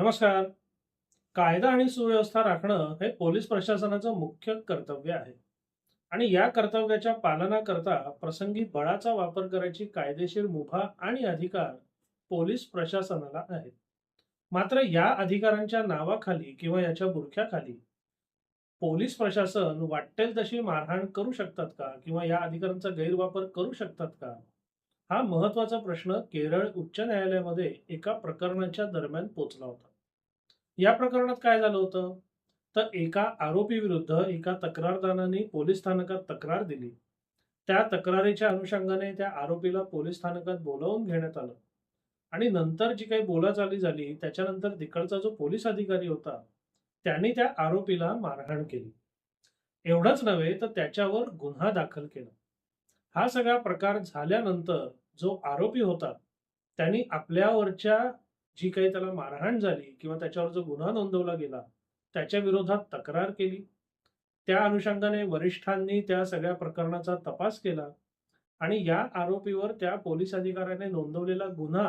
नमस्कार. कायदा आणि सुव्यवस्था राखणं हे पोलीस प्रशासनाचं मुख्य कर्तव्य आहे. आणि या कर्तव्याच्या पालनाकरता प्रसंगी बळाचा वापर करायची कायदेशीर मुभा आणि अधिकार पोलीस प्रशासनाला आहेत. मात्र या अधिकारांच्या नावाखाली किंवा याच्या बुरख्याखाली पोलीस प्रशासन वाटेल तशी मारहाण करू शकतात का? किंवा या अधिकारांचा गैरवापर करू शकतात का? हा महत्त्वाचा प्रश्न केरळ उच्च न्यायालयामध्ये एका प्रकरणाच्या दरम्यान पोचला होता. या प्रकरणात काय झालं होतं? तर एका आरोपी विरुद्ध एका तक्रारदाराने पोलीस स्थानकात तक्रार दिली. त्या तक्रारीच्या अनुषंगाने त्या आरोपीला पोलीस स्थानकात बोलावून घेण्यात आलं. आणि नंतर जी काही बोलाचाली झाली त्याच्यानंतर तिकडचा जो पोलीस अधिकारी होता त्यांनी त्या आरोपीला मारहाण केली. एवढंच नव्हे तर त्याच्यावर गुन्हा दाखल केला. हा सगळा प्रकार झाल्यानंतर जो आरोपी होता त्यांनी आपल्यावरच्या जी काही त्याला मारहाण झाली किंवा त्याच्यावर जो गुन्हा नोंदवला गेला त्याच्या विरोधात तक्रार केली. त्या अनुषंगाने वरिष्ठांनी त्या सगळ्या प्रकरणाचा तपास केला आणि या आरोपीवर त्या पोलीस अधिकाऱ्याने नोंदवलेला गुन्हा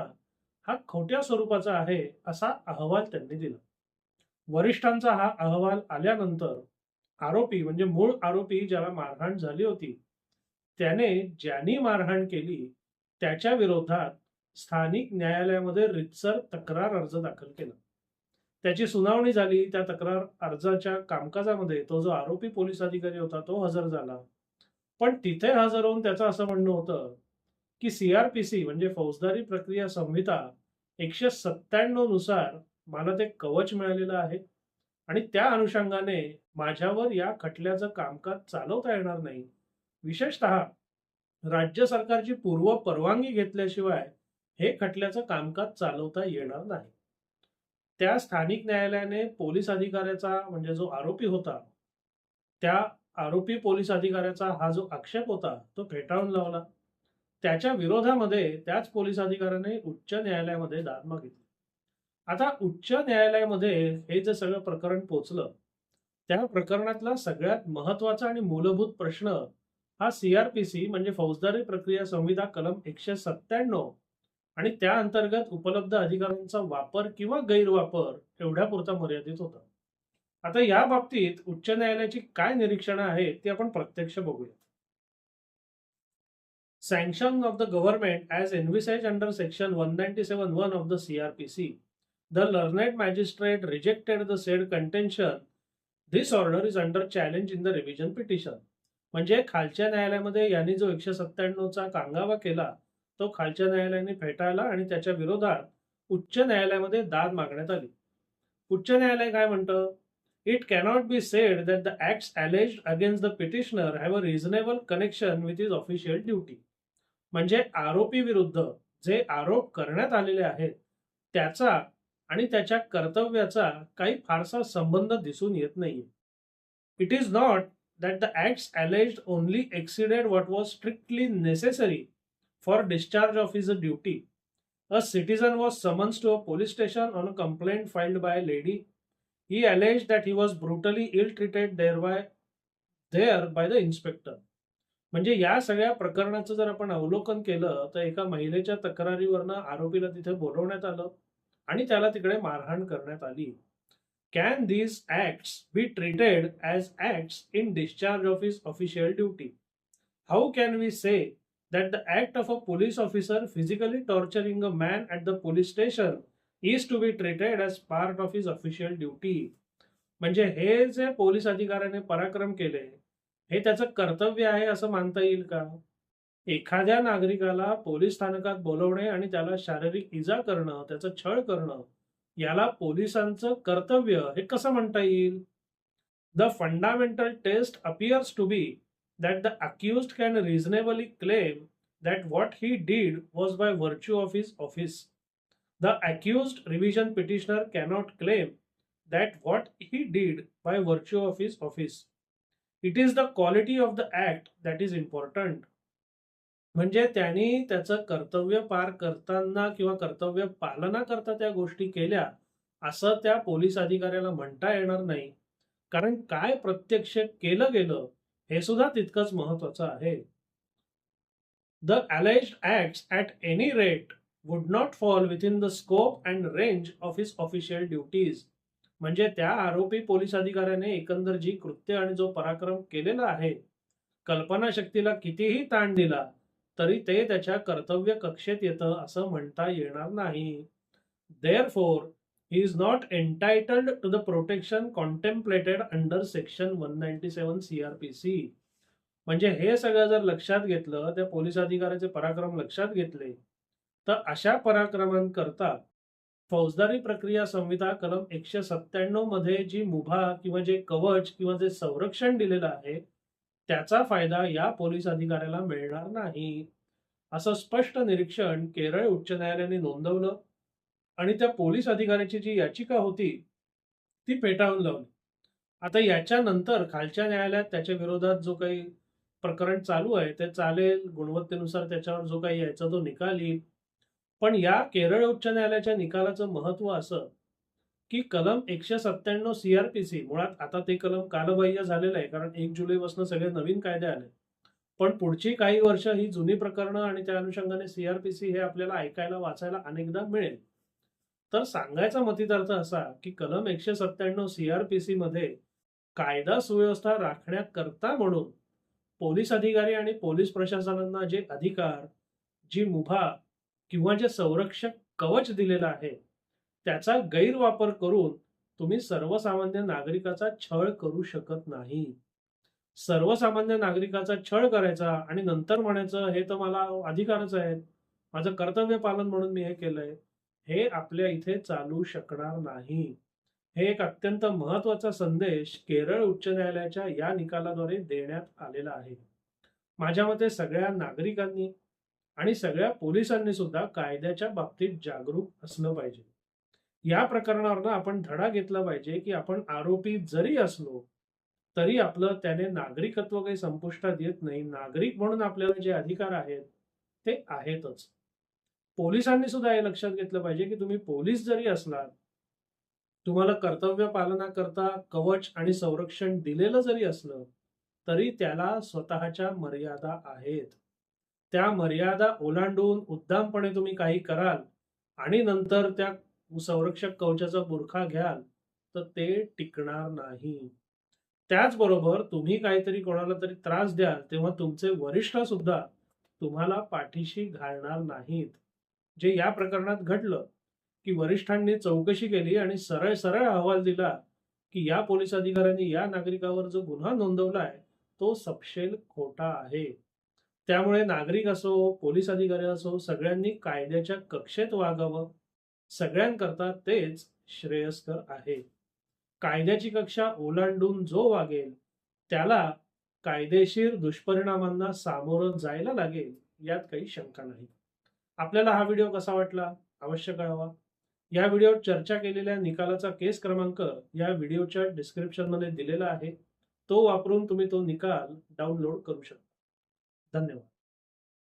हा खोट्या स्वरूपाचा आहे असा अहवाल त्यांनी दिला. वरिष्ठांचा हा अहवाल आल्यानंतर आरोपी म्हणजे मूळ आरोपी ज्याला मारहाण झाली होती त्याने ज्यांनी मारहाण केली त्याच्या विरोधात स्थानिक न्यायालयामध्ये रितसर तक्रार अर्ज दाखल केला. त्याची सुनावणी झाली त्या तक्रार अर्जाच्या कामकाजामध्ये तो जो आरोपी पोलीस अधिकारी होता तो हजर झाला. पण तिथे हजर होऊन त्याचं असं म्हणणं होतं की सीआरपीसी म्हणजे फौजदारी प्रक्रिया संहिता एकशे सत्त्याण्णवनुसार मला ते कवच मिळालेलं आहे आणि त्या अनुषंगाने माझ्यावर या खटल्याचं कामकाज चालवता येणार नाही. विशेषतः राज्य सरकारची पूर्व परवानगी घेतल्याशिवाय हे खटल्याचं कामकाज चालवता येणार नाही. त्या स्थानिक न्यायालयाने पोलीस अधिकाऱ्याचा म्हणजे जो आरोपी होता त्या आरोपी पोलीस अधिकाऱ्याचा हा जो आक्षेप होता तो फेटाळून लावला. त्याच्या विरोधामध्ये त्याच पोलीस अधिकाऱ्याने उच्च न्यायालयामध्ये दाद मागितली. आता उच्च न्यायालयामध्ये हे जे सगळं प्रकरण पोचलं त्या प्रकरणातला सगळ्यात महत्त्वाचा आणि मूलभूत प्रश्न हा सीआरपीसी म्हणजे फौजदारी प्रक्रिया संहिता कलम एकशे सत्त्याण्णव आणि त्या अंतर्गत उपलब्ध अधिकारांचा वापर किंवा गैरवापर एवढ्या पुरता मर्यादित होता. आता या बाबतीत उच्च न्यायालयाची काय निरीक्षणं आहेत ती आपण प्रत्यक्ष बघूया. Sanction of the government as envisage under section one ninety seven one of the CrPC the learned magistrate rejected the said contention this order is under challenge in the revision petition म्हणजे खालच्या न्यायालयामध्ये यांनी जो एकशे सत्त्याण्णवचा कांगावा केला तो खालच्या न्यायालयाने फेटाळला आणि त्याच्या विरोधात उच्च न्यायालयामध्ये दाद मागण्यात आली. उच्च न्यायालय काय म्हणतं? It cannot be said that the act alleged against the petitioner have a reasonable connection with is official duty म्हणजे आरोपी विरुद्ध जे आरोप करण्यात आलेले आहेत त्याचा आणि त्याच्या कर्तव्याचा काही फारसा संबंध दिसून येत नाही it is not that the act alleged only exceeded what was strictly necessary for discharge of his duty. A citizen was summoned to a police station on a complaint filed by a lady. He alleged that he was brutally ill treated thereby there by the inspector. म्हणजे या सगळ्या प्रकरणाचं जर आपण अवलोकन केलं तर एका महिलेच्या तक्रारीवरनं आरोपीला तिथे बोलवण्यात आलं आणि त्याला तिकडे मारहाण करण्यात आली can these acts be treated as acts in discharge of his official duty? How can we say that the act of a police officer physically torturing a man at the police station is to be treated as part of his official duty? म्हणजे हे जे police अधिकाऱ्याने पराक्रम केले हे त्याचं कर्तव्य आहे असं मानता येईल का एखाद्या नागरिकाला पोलीस स्थानकात बोलवणे आणि त्याला शारीरिक इजा करणं त्याचं छळ करणं याला पोलिसांचं कर्तव्य हे कसं म्हणता येईल the fundamental test appears to be that the accused can reasonably claim that what he did was by virtue of his office the accused revision petitioner cannot claim that what he did by virtue of his office it is the quality of the act that is important म्हणजे त्यांनी त्याचं कर्तव्य पार करताना किंवा कर्तव्य पालना करता त्या गोष्टी केल्या असं त्या पोलीस अधिकाऱ्याला म्हणता येणार नाही. कारण काय प्रत्यक्ष केलं गेलं हे सुद्धा तितकंच महत्वाचं आहे. The alleged act at any rate would not fall within the scope and range of his official duties म्हणजे त्या आरोपी पोलीस अधिकाऱ्याने एकंदर जी कृत्य आणि जो पराक्रम केलेला आहे कल्पनाशक्तीला कितीही ताण दिला तरी ते त्याच्या कर्तव्य कक्षेत येतं असं म्हणता येणार नाही. Therefore he is not entitled to the protection contemplated under section one ninety seven CrPC म्हणजे हे सगळं जर लक्षात घेतलं त्या पोलीस अधिकाऱ्याचे पराक्रम लक्षात घेतले तर अशा पराक्रमांकरता फौजदारी प्रक्रिया संहिता कलम एकशे सत्त्याण्णवमध्ये जी मुभा किंवा जे कवच किंवा जे संरक्षण दिलेलं आहे त्याचा फायदा या पोलीस अधिकाऱ्याला मिळणार नाही. असं स्पष्ट निरीक्षण केरळ उच्च न्यायालयाने नोंदवलं. आणि त्या पोलीस अधिकाऱ्याची जी याचिका होती ती फेटाळून लावली. आता याच्यानंतर खालच्या न्यायालयात त्याच्या विरोधात जो काही प्रकरण चालू आहे ते चालेल. गुणवत्तेनुसार त्याच्यावर जो काही यायचा तो निकाल येईल. पण या केरळ उच्च न्यायालयाच्या निकालाचं महत्त्व असं की कलम एकशे सत्त्याण्णव सीआरपीसी मुळात आता ते कलम कालबाह्य झालेलं आहे कारण एक जुलैपासून सगळे नवीन कायदे आले. पण पुढची काही वर्ष ही जुनी प्रकरणं आणि त्या अनुषंगाने सीआरपीसी हे आपल्याला ऐकायला वाचायला अनेकदा मिळेल. तर सांगायचा मतितार्थ असा की कलम एकशे सत्त्याण्णव सीआरपीसी मध्ये कायदा सुव्यवस्था राखण्याकरता म्हणून पोलीस अधिकारी आणि पोलीस प्रशासनांना जे अधिकार जी मुभा किंवा जे संरक्षक कवच दिलेलं आहे त्याचा गैरवापर करून तुम्ही सर्वसामान्य नागरिकाचा छळ करू शकत नाही. सर्वसामान्य नागरिकाचा छळ करायचा आणि नंतर म्हणायचं हे तर मला अधिकारच आहे माझं कर्तव्य पालन म्हणून मी हे केलंय. हे आपल्या इथे चालू शकणार नाही. हे एक अत्यंत महत्त्वाचा संदेश केरळ उच्च न्यायालयाच्या या निकालाद्वारे देण्यात आलेला आहे. माझ्या मते सगळ्या नागरिकांनी आणि सगळ्या पोलिसांनी सुद्धा कायद्याच्या बाबतीत जागरूक असलं पाहिजे. या प्रकरणावरनं आपण धडा घेतला पाहिजे की आपण आरोपी जरी असलो तरी आपलं त्याने नागरिकत्व काही संपुष्टात येत नाही. नागरिक म्हणून आपल्याला जे अधिकार आहेत ते आहेतच. पोलिसांनी सुद्धा हे लक्षात घेतलं पाहिजे की तुम्ही पोलीस जरी असलात तुम्हाला कर्तव्य पालनाकरता कवच आणि संरक्षण दिलेलं जरी असलं तरी त्याला स्वतःच्या मर्यादा आहेत. त्या मर्यादा ओलांडून उद्दामपणे तुम्ही काही कराल आणि नंतर त्या संरक्षक कवचाचा बुरखा घ्याल तर ते टिकणार नाही. त्याचबरोबर तुम्ही काहीतरी कोणाला तरी त्रास द्याल तेव्हा तुमचे वरिष्ठ सुद्धा तुम्हाला पाठीशी घालणार नाहीत. जे या प्रकरणात घडलं की वरिष्ठांनी चौकशी केली आणि सरळ सरळ अहवाल दिला की या पोलीस अधिकाऱ्यांनी या नागरिकावर जो गुन्हा नोंदवलाय तो सपशेल खोटा आहे. त्यामुळे नागरिक असो पोलीस अधिकारी असो सगळ्यांनी कायद्याच्या कक्षेत वागावं. सगळ्यांकरता तेच श्रेयस्कर आहे. कायद्याची कक्षा ओलांडून जो वागेल त्याला कायदेशीर दुष्परिणामांना सामोरं जायला लागेल यात काही शंका नाही. आपल्याला हा व्हिडिओ कसा वाटला? अवश्य कळवा. या व्हिडिओत चर्चा केलेल्या निकालाचा केस क्रमांक या व्हिडिओच्या डिस्क्रिप्शनमध्ये दिलेला आहे. तो वापरून तुम्ही तो निकाल डाउनलोड करू शकता. धन्यवाद.